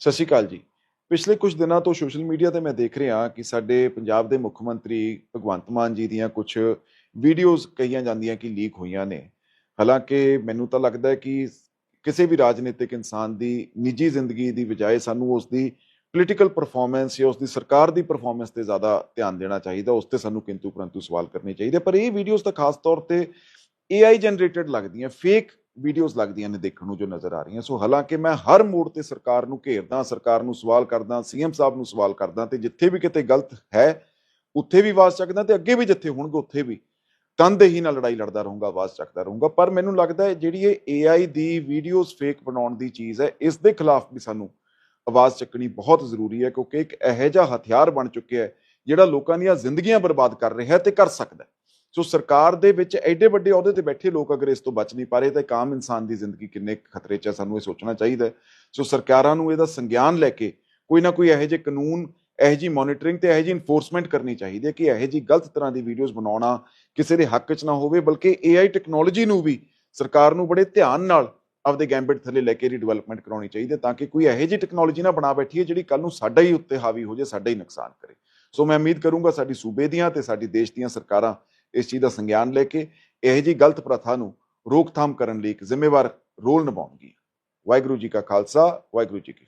ਸਤਿ ਸ਼੍ਰੀ ਅਕਾਲ ਜੀ। ਪਿਛਲੇ ਕੁਝ ਦਿਨਾਂ ਤੋਂ ਸੋਸ਼ਲ ਮੀਡੀਆ ਤੇ ਮੈਂ ਦੇਖ ਰਿਹਾ ਕਿ ਸਾਡੇ ਪੰਜਾਬ ਦੇ ਮੁੱਖ ਮੰਤਰੀ ਭਗਵੰਤ ਮਾਨ ਜੀ ਦੀਆਂ ਕੁਝ ਵੀਡੀਓਜ਼ ਕਹੀਆਂ ਜਾਂਦੀਆਂ ਕਿ ਲੀਕ ਹੋਈਆਂ ਨੇ। ਹਾਲਾਂਕਿ ਮੈਨੂੰ ਤਾਂ ਲੱਗਦਾ ਹੈ ਕਿ ਕਿਸੇ ਵੀ ਰਾਜਨੀਤਿਕ ਇਨਸਾਨ ਦੀ ਨਿੱਜੀ ਜ਼ਿੰਦਗੀ ਦੀ ਬਜਾਏ ਸਾਨੂੰ ਉਸ ਦੀ ਪੋਲੀਟੀਕਲ ਪਰਫਾਰਮੈਂਸ ਜਾਂ ਉਸ ਦੀ ਸਰਕਾਰ ਦੀ ਪਰਫਾਰਮੈਂਸ ਤੇ ਜ਼ਿਆਦਾ ਧਿਆਨ ਦੇਣਾ ਚਾਹੀਦਾ, ਉਸ ਤੇ ਸਾਨੂੰ ਕਿੰਤੂ ਪਰੰਤੂ ਸਵਾਲ ਕਰਨੇ ਚਾਹੀਦੇ ਪਰ ਇਹ ਵੀਡੀਓਜ਼ ਤਾਂ ਖਾਸ ਤੌਰ ਤੇ AI ਜਨਰੇਟਡ ਲੱਗਦੀਆਂ ਫੇਕ ਵੀਡੀਓਜ਼ ਲੱਗਦੀਆਂ ਨੇ ਦੇਖਣ ਨੂੰ ਜੋ ਨਜ਼ਰ ਆ ਰਹੀਆਂ। ਸੋ ਹਾਲਾਂਕਿ ਮੈਂ ਹਰ ਮੋੜ ਤੇ ਸਰਕਾਰ ਨੂੰ ਘੇਰਦਾ, ਸਰਕਾਰ ਨੂੰ ਸਵਾਲ ਕਰਦਾ, ਸੀਐਮ ਸਾਹਿਬ ਨੂੰ ਸਵਾਲ ਕਰਦਾ ਤੇ ਜਿੱਥੇ ਵੀ ਕਿਤੇ ਗਲਤ ਹੈ, ਉੱਥੇ ਵੀ ਆਵਾਜ਼ ਚੱਕਦਾ ਤੇ ਅੱਗੇ ਵੀ ਜਿੱਥੇ ਹੋਣਗੇ ਉੱਥੇ ਵੀ। ਤਨਦੇਹੀ ਨਾਲ ਲੜਾਈ ਲੜਦਾ ਰਹੂੰਗਾ, ਆਵਾਜ਼ ਚੱਕਦਾ ਰਹੂੰਗਾ। ਪਰ ਮੈਨੂੰ ਲੱਗਦਾ ਹੈ ਜਿਹੜੀ ਇਹ AI ਦੀ ਵੀਡੀਓਜ਼ ਫੇਕ ਬਣਾਉਣ ਦੀ ਚੀਜ਼ ਹੈ, ਇਸ ਦੇ ਖਿਲਾਫ ਵੀ ਸਾਨੂੰ ਆਵਾਜ਼ ਚੱਕਣੀ ਬਹੁਤ ਜ਼ਰੂਰੀ ਹੈ ਕਿਉਂਕਿ ਇੱਕ ਇਹੋ ਜਿਹਾ ਹਥਿਆਰ ਬਣ ਚੁੱਕਿਆ ਹੈ, ਜਿਹੜਾ ਲੋਕਾਂ ਦੀਆਂ ਜ਼ਿੰਦਗੀਆਂ ਬਰਬਾਦ ਕਰ ਰਿਹਾ ਤੇ ਕਰ ਸਕਦਾ ਸੋ ਸਰਕਾਰ ਦੇ ਵਿੱਚ ਐਡੇ ਵੱਡੇ ਅਹੁਦੇ ਤੇ ਬੈਠੇ ਲੋਕ ਅਗਰ ਇਸ ਤੋਂ ਬਚ ਨਹੀਂ ਪਾ ਰਹੇ, ਤਾਂ ਇੱਕ ਆਮ ਇਨਸਾਨ ਦੀ ਜ਼ਿੰਦਗੀ ਕਿੰਨੇ ਕੁ ਖਤਰੇ 'ਚ ਹੈ, ਸਾਨੂੰ ਇਹ ਸੋਚਣਾ ਚਾਹੀਦਾ ਸੋ ਸਰਕਾਰਾਂ ਨੂੰ ਇਹਦਾ ਸੰਗਿਆਨ ਲੈ ਕੇ ਕੋਈ ਨਾ ਕੋਈ ਇਹੋ ਜਿਹੇ ਕਾਨੂੰਨ, ਇਹੋ ਜਿਹੀ ਮੋਨੀਟਰਿੰਗ ਤੇ ਇਹੋ ਜਿਹੀ ਇਨਫੋਰਸਮੈਂਟ ਕਰਨੀ ਚਾਹੀਦੀ ਹੈ ਕਿ ਇਹੋ ਜਿਹੀ ਗਲਤ ਤਰ੍ਹਾਂ ਦੀ ਵੀਡੀਓਜ਼ ਬਣਾਉਣਾ ਕਿਸੇ ਦੇ ਹੱਕ 'ਚ ਨਾ ਹੋਵੇ, ਬਲਕਿ AI ਟੈਕਨੋਲੋਜੀ ਨੂੰ ਵੀ ਸਰਕਾਰ ਨੂੰ ਬੜੇ ਧਿਆਨ ਨਾਲ ਆਪਦੇ ਗੈਂਬਿਟ ਥੱਲੇ ਲੈ ਕੇ ਰੀਡਿਵੈਲਪਮੈਂਟ ਕਰਾਉਣੀ ਚਾਹੀਦੀ ਹੈ, ਤਾਂ ਕਿ ਕੋਈ ਇਹੋ ਜਿਹੀ ਟੈਕਨੋਲੋਜੀ ਨਾ ਬਣਾ ਬੈਠੀਏ ਜਿਹੜੀ ਕੱਲ ਨੂੰ ਸਾਡਾ ਹੀ ਉੱਤੇ ਹਾਵੀ ਹੋ ਜਾਏ, ਸਾਡਾ ਹੀ ਨੁਕਸਾਨ ਕਰੇ। ਸੋ ਮੈਂ ਉਮੀਦ ਕਰੂੰਗਾ ਸਾਡੀ ਸੂਬੇ ਦੀਆਂ ਤੇ ਸਾਡੀ ਦੇਸ਼ ਦੀਆਂ ਸਰਕਾਰਾਂ ਇਸ ਚੀਜ਼ ਦਾ ਸੰਗਿਆਨ ਲੈ ਕੇ ਇਹੋ ਜਿਹੀ ਗਲਤ ਪ੍ਰਥਾ ਨੂੰ ਰੋਕਥਾਮ ਕਰਨ ਲਈ ਇੱਕ ਜ਼ਿੰਮੇਵਾਰ ਰੋਲ ਨਿਭਾਉਣਗੀਆਂ। ਵਾਹਿਗੁਰੂ ਜੀ ਕਾ ਖਾਲਸਾ, ਵਾਹਿਗੁਰੂ ਜੀ ਕੀ